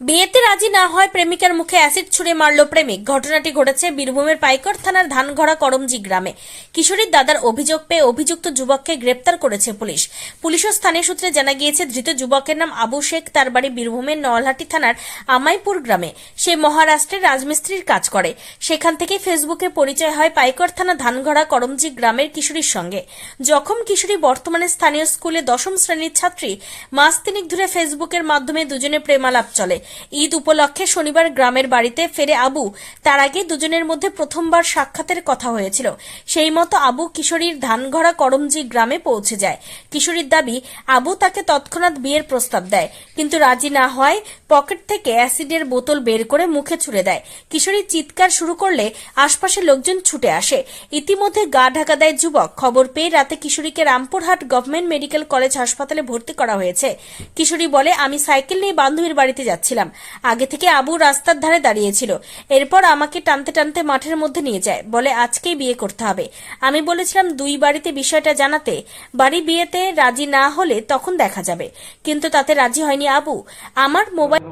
বিয়েতে রাজি না হয় প্রেমিকার মুখে অ্যাসিড ছুঁড়ে মারল প্রেমিক। ঘটনাটি ঘটেছে বীরভূমের পাইকর থানার ধানঘড়া করমজি গ্রামে। কিশোরীর দাদার অভিযোগ পেয়ে অভিযুক্ত যুবককে গ্রেপ্তার করেছে পুলিশ। পুলিশ ও স্থানীয় সূত্রে জানা গিয়েছে, ধৃত যুবকের নাম আবু শেখ, তার বাড়ি বীরভূমের নলহাটি থানার আমাইপুর গ্রামে। সে মহারাষ্ট্রের রাজমিস্ত্রির কাজ করে। সেখান থেকে ফেসবুকে পরিচয় হয় পাইকর থানা ধানঘড়া করমজি গ্রামের কিশোরীর সঙ্গে। জখম কিশোরী বর্তমানে স্থানীয় স্কুলে দশম শ্রেণির ছাত্রী, মাস তিনিক ধরে ফেসবুকের মাধ্যমে দুজনে প্রেমালাপ চলে। ঈদ উপলক্ষে শনিবার গ্রামের বাড়িতে ফেরে আবু। তার আগে দুজনের মধ্যে প্রথমবার সাক্ষাতের কথা হয়েছিল। সেই মতো আবু কিশোরীর ধানঘড়া করমজি গ্রামে পৌঁছে যায়। কিশোরীর দাবি, আবু তাকে তৎক্ষণাৎ বিয়ের প্রস্তাব দেয়। কিন্তু রাজি না হয়, পকেট থেকে অ্যাসিডের বোতল বের করে মুখে ছুড়ে দেয়। কিশোরী চিৎকার শুরু করলে আশপাশের লোকজন ছুটে আসে। ইতিমধ্যে গা ঢাকা দেয় যুবক। খবর পেয়ে রাতে কিশোরীকে রামপুরহাট গভর্নমেন্ট মেডিকেল কলেজ হাসপাতালে ভর্তি করা হয়েছে। কিশোরী বলে, আমি সাইকেল নিয়ে বান্ধবীর বাড়িতে যাচ্ছিলাম। আগে থেকে আবু রাস্তার ধারে দাঁড়িয়েছিল। এরপর আমাকে টানতে টানতে মাঠের মধ্যে নিয়ে যায়। বলে আজকেই বিয়ে করতে হবে। আমি বলেছিলাম দুই বাড়িতে বিষয়টা জানাতে। বাড়ি বিয়েতে রাজি না হলে তখন দেখা যাবে। কিন্তু তাতে রাজি হয়নি আবু। আমার মোবাইল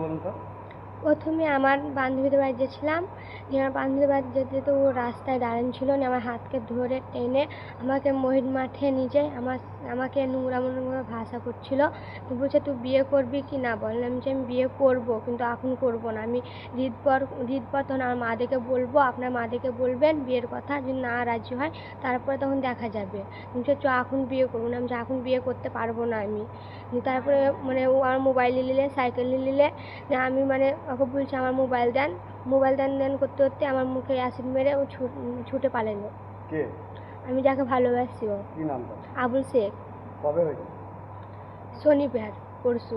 প্রথমে আমার বান্ধবীদের বাড়ি গেছিলাম। নিয়ে আমার বান্ধবীদের বাড়ি যেতে যেতে ও রাস্তায় দাঁড়ানো ছিল আমার হাতকে ধরে টেনে আমাকে মহিষ মাঠে নিয়ে যায়। আমার আমাকে নোংরা নোংরা ভাষা করছিল। বলছে, তুই বিয়ে করবি কি না? বললাম যে আমি বিয়ে করব, কিন্তু এখন করব না। আমি ঈদ পর ঈদ পর তখন আমার মাদেরকে বলব, আপনার মাদেরকে বলবেন বিয়ের কথা যদি না রাজি হয়, তারপরে তখন দেখা যাবে। বলছে, চ, এখন বিয়ে করব না, আমি এখন বিয়ে করতে পারব না আমি। তারপরে মানে ও আমার মোবাইল নিলে, সাইকেল নিলে আমি মানে ওকে বলছি, আমার মোবাইল দেন। মোবাইল দেন দেন করতে করতে আমার মুখে অ্যাসিড মেরে ও ছুটে পালালো। কে? আমি যাকে ভালোবাসি ও। কি নামটা আবুল শেখ। কবে হয়েছে? শনিবার পরশু।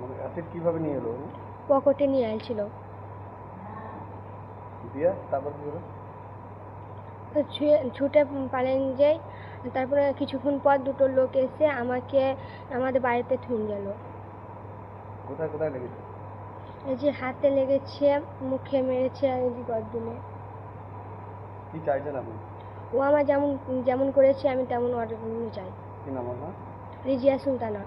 মানে অ্যাসিড কীভাবে নিয়ে এলো? পকেটে নিয়ে আসছিল দিয়ে তারপর কি হলো? তো ছুঁয়ে ছুটে পালেন যাই তারপরে কিছুক্ষণ পর দুটো লোক এসে আমাকে আমাদের বাড়িতে ঠুন গেল। কোথায় কোথায় লেগেছে? এই যে হাতে লেগেছে মুখে মেরেছে আর এই যে গর্দনে। কি চাইছেন আপনি? ও আমার যেমন যেমন করেছে আমি তেমন অর্ডার চাই। রিজিয়া সুলতানা।